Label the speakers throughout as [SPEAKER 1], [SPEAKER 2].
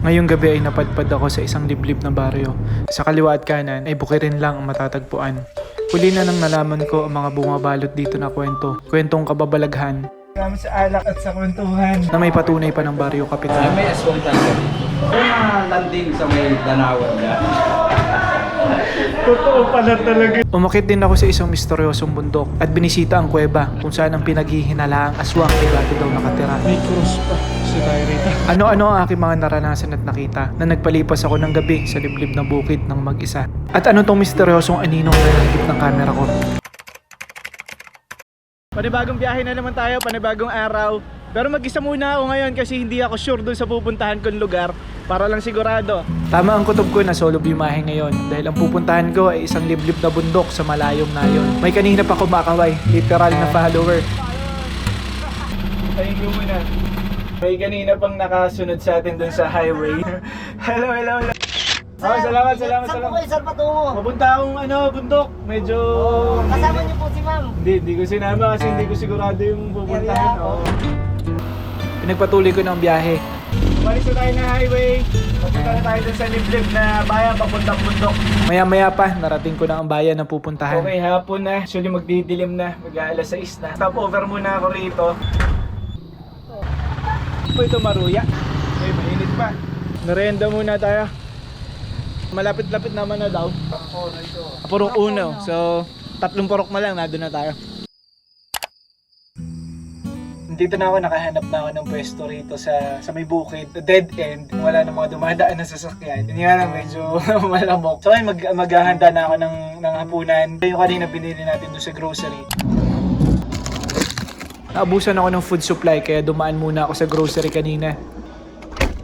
[SPEAKER 1] Ngayong gabi ay napadpad ako sa isang liblib na baryo. Sa kaliwa at kanan ay bukirin lang ang matatagpuan. Huli na nang nalaman ko ang mga bumabalot dito na kwento. Kwentong kababalaghan
[SPEAKER 2] Kami sa alak at sa kwentuhan.
[SPEAKER 1] na may patunay pa ng baryo
[SPEAKER 3] Ay,
[SPEAKER 1] kapitan.
[SPEAKER 3] may aswang. May mga landing sa may danawan niya.
[SPEAKER 2] Totoo pala talaga.
[SPEAKER 1] Umakit din ako sa isang misteryosong bundok at binisita ang kuweba kung saan ang pinaghihinalaang aswang ay dati daw nakatira.
[SPEAKER 2] May cross pa si Tyrita.
[SPEAKER 1] Ano-ano ang aking mga naranasan at nakita na nagpalipas ako ng gabi sa liblib na bukid ng mag-isa. At ano tong misteryosong aninong na nalagip ng kamera ko.
[SPEAKER 2] Panibagong biyahe na naman tayo, panibagong araw. Pero mag-isa muna ako ngayon kasi hindi ako sure dun sa pupuntahan kong lugar para lang sigurado.
[SPEAKER 1] Tama ang kutob ko na solo bimahe ngayon dahil ang pupuntahan ko ay isang liblib na bundok sa malayong nayon. May kanina pa kumakaway, literal na follower.
[SPEAKER 2] Thank you muna. May kanina pang nakasunod sa atin dun sa highway. hello, hello, hello. Oh, salamat, salamat,
[SPEAKER 4] Saan po
[SPEAKER 2] salamat.
[SPEAKER 4] kayo saan patungo?
[SPEAKER 2] Papunta akong ano, bundok. Medyo...
[SPEAKER 4] Kasama niyo po si ma'am.
[SPEAKER 2] Hindi, hindi ko sinama kasi hindi ko sigurado yung pupuntahan.
[SPEAKER 4] Area,
[SPEAKER 2] Oh.
[SPEAKER 1] Pinagpatuloy ko ng biyahe.
[SPEAKER 2] Umalis na tayo na highway. Papunta na tayo dun sa liblib na bayan papuntang bundok.
[SPEAKER 1] Maya-maya pa, narating ko na ang bayan na pupuntahan.
[SPEAKER 2] Okay, hapon na. Actually, magdidilim na. Mag-aalas 6 na. Stop over muna ako rito. Po ito maruya. May mainit pa. Merienda muna tayo. Malapit-lapit naman na daw. Purok uno. So, tatlong purok na lang. Nandun na tayo. Dito na ako, nakahanap na ako ng pwesto rito sa sa may bukid, dead end. Wala na mga dumadaan na sasakyan. Yun nga lang, medyo malamok. So, ay mag maghahanda na ako ng, ng hapunan. Yung kanina binili natin doon sa grocery.
[SPEAKER 1] Naabusan ako ng food supply kaya dumaan muna ako sa grocery kanina.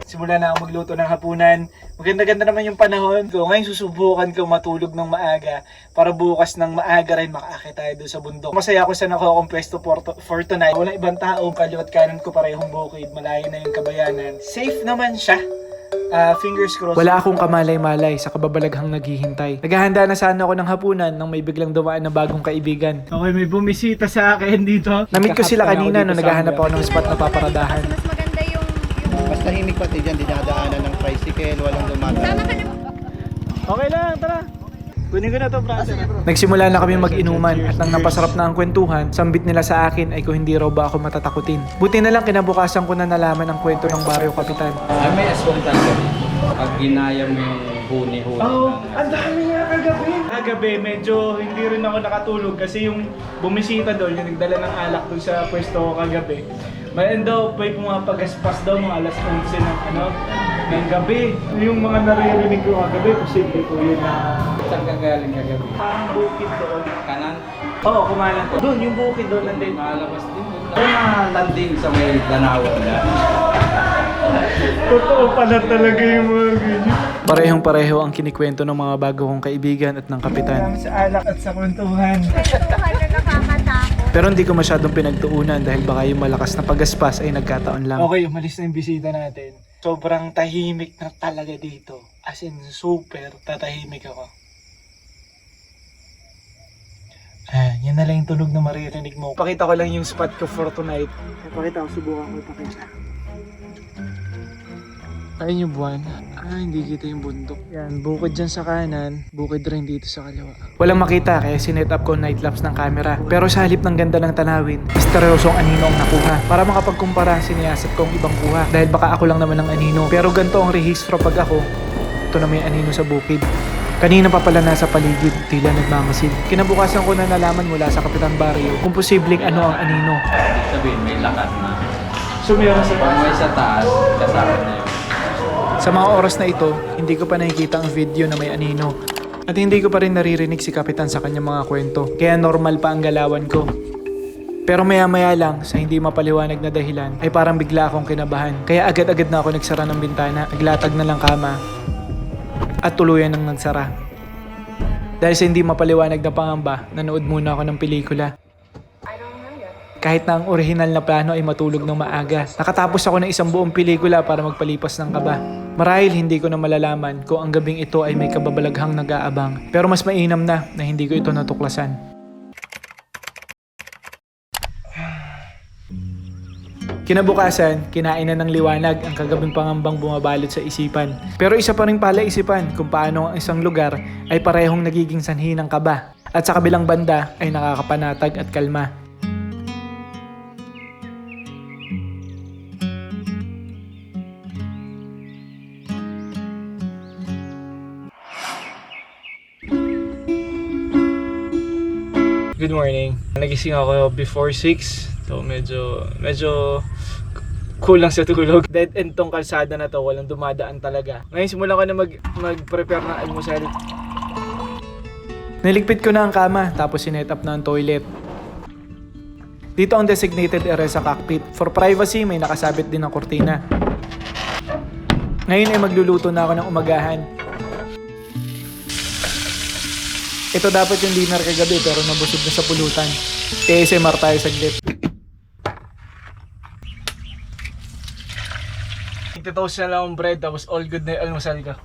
[SPEAKER 2] Simula na ako magluto ng hapunan. Maganda-ganda naman yung panahon ko. Ngayon susubukan ko matulog ng maaga para bukas ng maaga rin makaakit tayo doon sa bundok. Masaya ako sa nakuha pwesto for, to- for tonight. Walang ibang tao, kaliwat kanan ko parehong bukid. Malayo na yung kabayanan. Safe naman siya. Ah, fingers crossed.
[SPEAKER 1] Wala akong kamalay-malay sa kababalaghang naghihintay. Naghahanda na sana ako ng hapunan nang may biglang dumaan na bagong kaibigan.
[SPEAKER 2] Okay, may bumisita sa akin dito.
[SPEAKER 1] Namit ko sila kanina nung naghahanap ako ng spot na paparadahan.
[SPEAKER 5] mas maganda yung... yung...
[SPEAKER 6] Mas tahimik pati dyan, dinadaanan ng tricycle, walang dumadaan.
[SPEAKER 5] Sama ka na
[SPEAKER 2] Okay lang, tara. Kunin ko na to, brother.
[SPEAKER 1] Nagsimula na kami mag-inuman at nang napasarap na ang kwentuhan, sambit nila sa akin ay kung hindi raw ba ako matatakutin. Buti na lang kinabukasan ko na nalaman ang kwento ng baryo kapitan.
[SPEAKER 3] Ay, may aswang talaga. Pag ginaya mo yung huni-huni.
[SPEAKER 2] Oo,
[SPEAKER 3] ng-
[SPEAKER 2] ang dami nga kagabi. Kagabi, medyo hindi rin ako nakatulog kasi yung bumisita doon, yung nagdala ng alak doon sa pwesto ko kagabi. May daw, may pumapagaspas daw mga alas 11 ng ano, ng gabi. Yung mga naririnig ko kagabi, posible ko yun na
[SPEAKER 3] Saan ka galing kagabi?
[SPEAKER 2] parang bukid doon.
[SPEAKER 3] Kanan?
[SPEAKER 2] Oo, kumalan ko. Doon, yung bukid doon nandun.
[SPEAKER 3] Malabas din doon. May mga landing sa may danawan niya.
[SPEAKER 2] Totoo pala talaga yung mga ganyan.
[SPEAKER 1] Parehong pareho ang kinikwento ng mga bago kong kaibigan at ng kapitan.
[SPEAKER 2] Sa alak at sa kwentuhan.
[SPEAKER 5] kwentuhan na nakakatakot.
[SPEAKER 1] Pero hindi ko masyadong pinagtuunan dahil baka yung malakas na pagaspas ay nagkataon lang.
[SPEAKER 2] Okay, umalis na yung bisita natin. Sobrang tahimik na talaga dito. As in, super tatahimik ako. Ah, yan na lang yung tunog na maririnig mo. Pakita ko lang yung spot ko for tonight. Pakita ko, subukan ko ipakita. Ayun yung buwan. Ah, hindi kita yung bundok. Yan, bukid dyan sa kanan, bukid rin dito sa kaliwa.
[SPEAKER 1] Walang makita kaya sinet up ko night lapse ng camera. Pero sa halip ng ganda ng tanawin, misteryosong anino ang nakuha. Para makapagkumpara, siniyasat ko ang ibang kuha. Dahil baka ako lang naman ang anino. Pero ganito ang rehistro pag ako, ito na may anino sa bukid. Kanina pa pala nasa paligid, tila nagmamasid. Kinabukasan ko na nalaman mula sa Kapitan Barrio kung posibleng ano ang anino.
[SPEAKER 3] Ibig sabihin, may lakas na.
[SPEAKER 2] So, meron sa
[SPEAKER 3] Pag may sa taas, kasama na yun.
[SPEAKER 1] Sa mga oras na ito, hindi ko pa nakikita ang video na may anino. At hindi ko pa rin naririnig si Kapitan sa kanyang mga kwento. Kaya normal pa ang galawan ko. Pero maya maya lang, sa hindi mapaliwanag na dahilan, ay parang bigla akong kinabahan. Kaya agad-agad na ako nagsara ng bintana, naglatag na lang kama, at tuluyan ng nagsara. Dahil sa hindi mapaliwanag na pangamba, nanood muna ako ng pelikula. Kahit na ang orihinal na plano ay matulog ng maaga, nakatapos ako ng isang buong pelikula para magpalipas ng kaba. Marahil hindi ko na malalaman kung ang gabing ito ay may kababalaghang nag-aabang. Pero mas mainam na na hindi ko ito natuklasan. Kinabukasan, kinain na ng liwanag ang kagabing pangambang bumabalot sa isipan. Pero isa pa rin pala isipan kung paano ang isang lugar ay parehong nagiging sanhi ng kaba at sa kabilang banda ay nakakapanatag at kalma.
[SPEAKER 2] Good morning. Nagising ako before 6. So medyo medyo kulang sa tulog. Dead end tong kalsada na to, walang dumadaan talaga. Ngayon simulan ko na mag mag-prepare ng almusal.
[SPEAKER 1] Niligpit ko na ang kama tapos sinet up na ang toilet. Dito ang designated area sa cockpit. For privacy, may nakasabit din ng kortina. Ngayon ay magluluto na ako ng umagahan. Ito dapat yung dinner kagabi pero nabusog na sa pulutan. ASMR tayo saglit.
[SPEAKER 2] Ito-toast na lang ang bread tapos all good na yung almusal ko.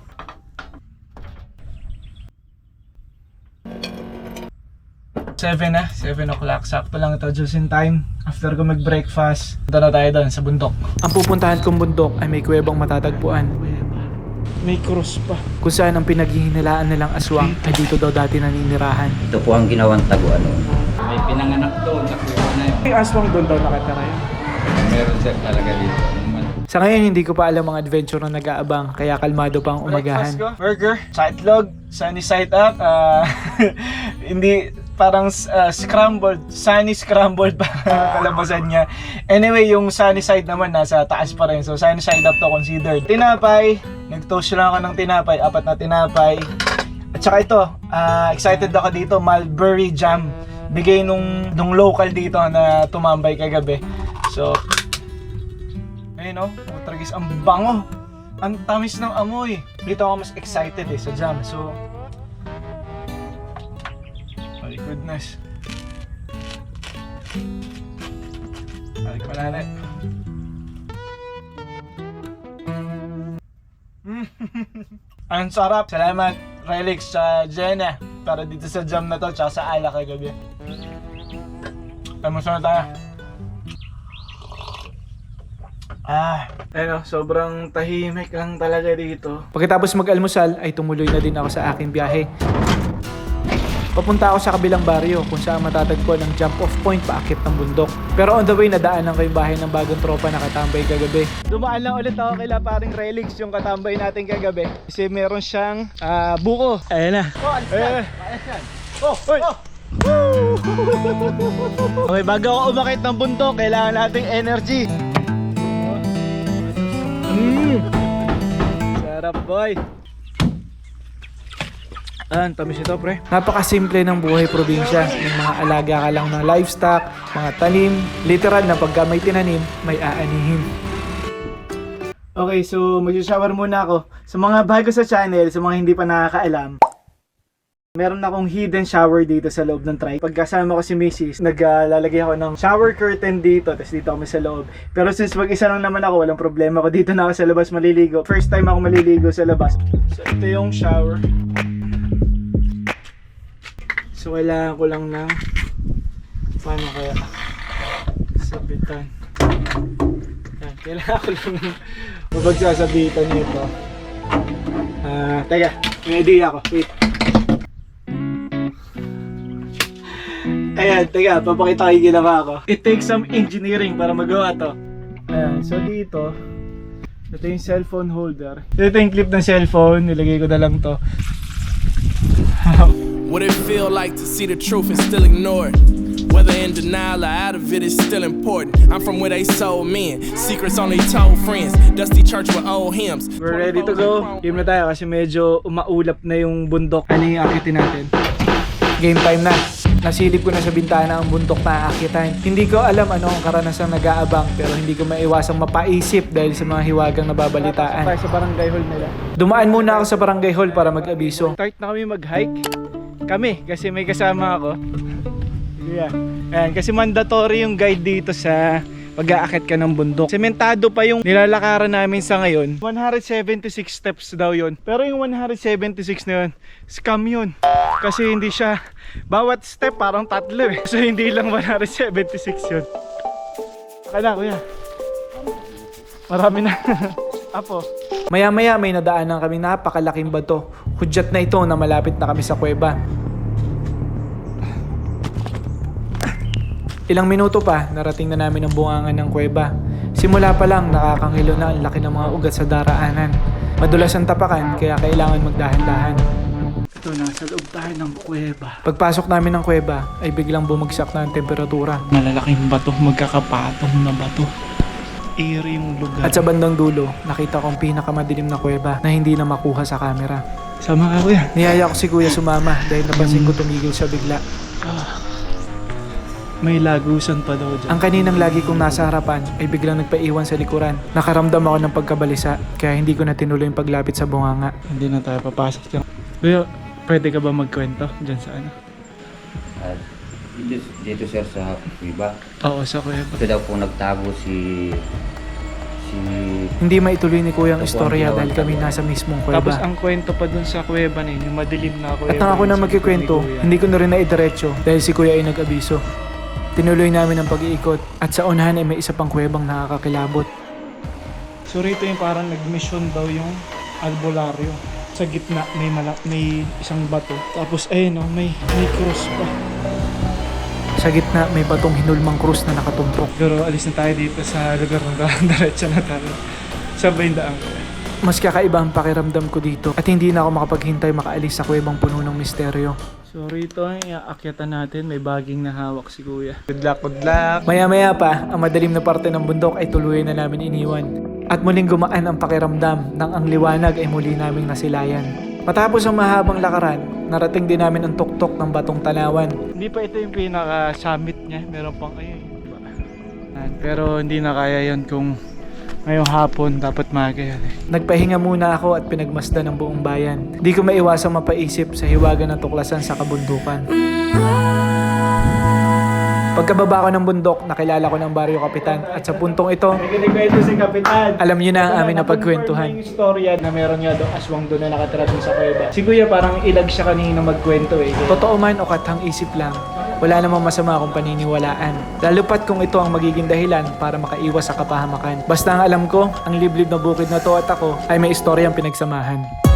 [SPEAKER 2] Seven na, 7 o'clock. Sakto lang ito, just in time. After ko mag-breakfast, punta na tayo doon sa bundok.
[SPEAKER 1] Ang pupuntahan kong bundok ay may kuwebang matatagpuan.
[SPEAKER 2] May cross pa.
[SPEAKER 1] Kung saan ang pinaghihinalaan nilang aswang ay dito daw dati naninirahan.
[SPEAKER 7] Ito po ang ginawang taguan noon.
[SPEAKER 3] May pinanganak doon, nakuha na yun.
[SPEAKER 2] May aswang doon daw nakatira yun.
[SPEAKER 3] Meron sir talaga dito. Naman.
[SPEAKER 1] Sa ngayon, hindi ko pa alam ang adventure na nag-aabang, kaya kalmado pa ang umagahan.
[SPEAKER 2] Breakfast ko, burger, sa itlog, sunny side up, ah, hindi, parang ah, scrambled, sunny scrambled pa ang kalabasan niya. Anyway, yung sunny side naman nasa taas pa rin. So sunny side up to considered. Tinapay, nag-toast lang ako ng tinapay, apat na tinapay. At saka ito, ah, excited ako dito, mulberry jam. Bigay nung, nung local dito na tumambay kagabi. So, ayun oh, tragis ang bango. Ang tamis ng amoy. Dito ako mas excited eh sa jam. So, my goodness. Balik pa natin. Ang sarap. Salamat, Relix, sa Jenna. Para dito sa jam na to, tsaka sa ala kagabi. Tama na tayo. Ah, ano, sobrang tahimik lang talaga dito.
[SPEAKER 1] Pagkatapos mag-almusal ay tumuloy na din ako sa aking biyahe. Papunta ako sa kabilang baryo kung saan matatagpuan ang jump off point paakit ng bundok. Pero on the way nadaanan ko yung bahay ng bagong tropa na katambay kagabi.
[SPEAKER 2] Dumaan lang ulit ako kila paring Relix yung katambay natin kagabi. Kasi meron siyang ah, buko. Ayan na. Oh, alis yan. Oh, hoy. okay, bago ako umakit ng bundok, kailangan nating energy. Mm. Sarap boy. Ang tamis ito pre.
[SPEAKER 1] Napakasimple ng buhay probinsya. Yung mga alaga ka lang ng livestock, mga tanim, literal na pagka may tinanim, may aanihin.
[SPEAKER 2] Okay, so mag-shower muna ako. Sa mga bago sa channel, sa mga hindi pa nakakaalam, meron akong hidden shower dito sa loob ng trike. Pagkasama ko si Mrs., naglalagay ako ng shower curtain dito, tapos dito kami sa loob. Pero since mag-isa lang naman ako, walang problema ko. Dito na ako sa labas maliligo. First time ako maliligo sa labas. So ito yung shower. So kailangan ko lang ng paano kaya sabitan. Yan, kailangan ko lang ng mapagsasabitan nito. Ah, teka, may ako. Wait. Ayan, teka, papakita yung ginawa ko. It takes some engineering para magawa to. Ayan, so dito, ito yung cellphone holder. Ito yung clip ng cellphone, nilagay ko na lang to.
[SPEAKER 8] What it feel like to see the truth and still ignore it. Whether in denial or out of it is still important. I'm from where they sold men, secrets only told friends. Dusty church with old hymns.
[SPEAKER 2] We're ready to go. Game na tayo kasi medyo umaulap na yung bundok. Ano yung akitin natin?
[SPEAKER 1] Game time na. Nasilip ko na sa bintana ang bundok na aakitan. Hindi ko alam ano ang karanasang nag-aabang pero hindi ko maiwasang mapaisip dahil sa mga hiwagang nababalitaan.
[SPEAKER 2] Tayo sa barangay hall nila.
[SPEAKER 1] Dumaan muna ako sa barangay hall para mag-abiso.
[SPEAKER 2] Start na kami mag-hike. Kami, kasi may kasama ako. Yeah. Ayan, kasi mandatory yung guide dito sa pag-aakit ka ng bundok. Sementado pa yung nilalakaran namin sa ngayon. 176 steps daw yon. Pero yung 176 na yun, scam yun. Kasi hindi siya, bawat step parang tatlo eh. So hindi lang 176 yun. Kaya kuya.
[SPEAKER 1] Marami na. Apo. Maya-maya may nadaanan kami napakalaking bato. Hudyat na ito na malapit na kami sa kuweba. Ilang minuto pa, narating na namin ang bungangan ng kuweba. Simula pa lang, nakakangilo na ang laki ng mga ugat sa daraanan. Madulas ang tapakan, kaya kailangan magdahan-dahan. Ito, nasa loob tayo ng kuweba. Pagpasok namin ng kuweba, ay biglang bumagsak na ang temperatura.
[SPEAKER 2] Malalaking bato, magkakapatong na bato. Eerie yung lugar.
[SPEAKER 1] At sa bandang dulo, nakita kong pinakamadilim na kuweba na hindi na makuha sa camera.
[SPEAKER 2] Sama ka kuya.
[SPEAKER 1] Niyaya ko si kuya sumama dahil napansin ko tumigil siya bigla.
[SPEAKER 2] May lagusan pa daw dyan.
[SPEAKER 1] Ang kaninang lagi kong nasa harapan ay biglang nagpaiwan sa likuran. Nakaramdam ako ng pagkabalisa kaya hindi ko na tinuloy yung paglapit sa bunganga.
[SPEAKER 2] Hindi na tayo papasok dyan. Kuya, pwede ka ba magkwento dyan sa ano?
[SPEAKER 7] At dito, dito sir sa Cuba,
[SPEAKER 2] Oo, sa kuya.
[SPEAKER 7] ito daw po nagtago si si
[SPEAKER 1] Hindi maituloy ni kuya ang
[SPEAKER 7] Ito po ang
[SPEAKER 1] istorya
[SPEAKER 7] ginawa
[SPEAKER 1] dahil kami nasa mismong
[SPEAKER 2] Tapos
[SPEAKER 1] kuweba.
[SPEAKER 2] ang kwento pa dun sa kuweba na yun, yung madilim na kuweba.
[SPEAKER 1] At nang ako na magkikwento, hindi ko na rin naidiretso dahil si kuya ay nag-abiso. Tinuloy namin ang pag-iikot at sa unahan ay may isa pang kuwebang nakakakilabot.
[SPEAKER 2] So rito yung parang nag-mission daw yung albularyo. Sa gitna may mala- may isang bato. Tapos ayun oh, may may cross pa.
[SPEAKER 1] Sa gitna may batong hinulmang krus na nakatumpok.
[SPEAKER 2] Pero alis na tayo dito sa lugar ng daan. Diretso na tayo. Sabay daan ko.
[SPEAKER 1] Mas kakaiba ang pakiramdam ko dito at hindi na ako makapaghintay makaalis sa kuwebang puno ng misteryo.
[SPEAKER 2] So rito ay aakyatan natin. May baging na hawak si kuya. Good luck, good luck.
[SPEAKER 1] Maya-maya pa, ang madilim na parte ng bundok ay tuluyan na namin iniwan. At muling gumaan ang pakiramdam nang ang liwanag ay muli naming nasilayan. Matapos ang mahabang lakaran, narating din namin ang tuktok ng batong tanawan.
[SPEAKER 2] Hindi pa ito yung pinaka-summit niya. Meron pang. Yan, Pero hindi na kaya yon kung ngayong hapon dapat maaga yan. eh.
[SPEAKER 1] Nagpahinga muna ako at pinagmasdan ng buong bayan. Di ko maiwasang mapaisip sa hiwaga ng tuklasan sa kabundukan. Pagkababa ko ng bundok, nakilala ko ng baryo kapitan at sa puntong ito,
[SPEAKER 2] Kinikwento si Kapitan.
[SPEAKER 1] alam niyo na ang aming napagkwentuhan.
[SPEAKER 2] yung istorya na meron nga daw aswang doon na nakatira doon sa kuweba. Si Kuya parang ilag siya kanina magkwento eh.
[SPEAKER 1] Totoo man o kathang isip lang, wala namang masama kung paniniwalaan. Lalo pat kung ito ang magiging dahilan para makaiwas sa kapahamakan. Basta ang alam ko, ang liblib na bukid na to at ako ay may istoryang pinagsamahan.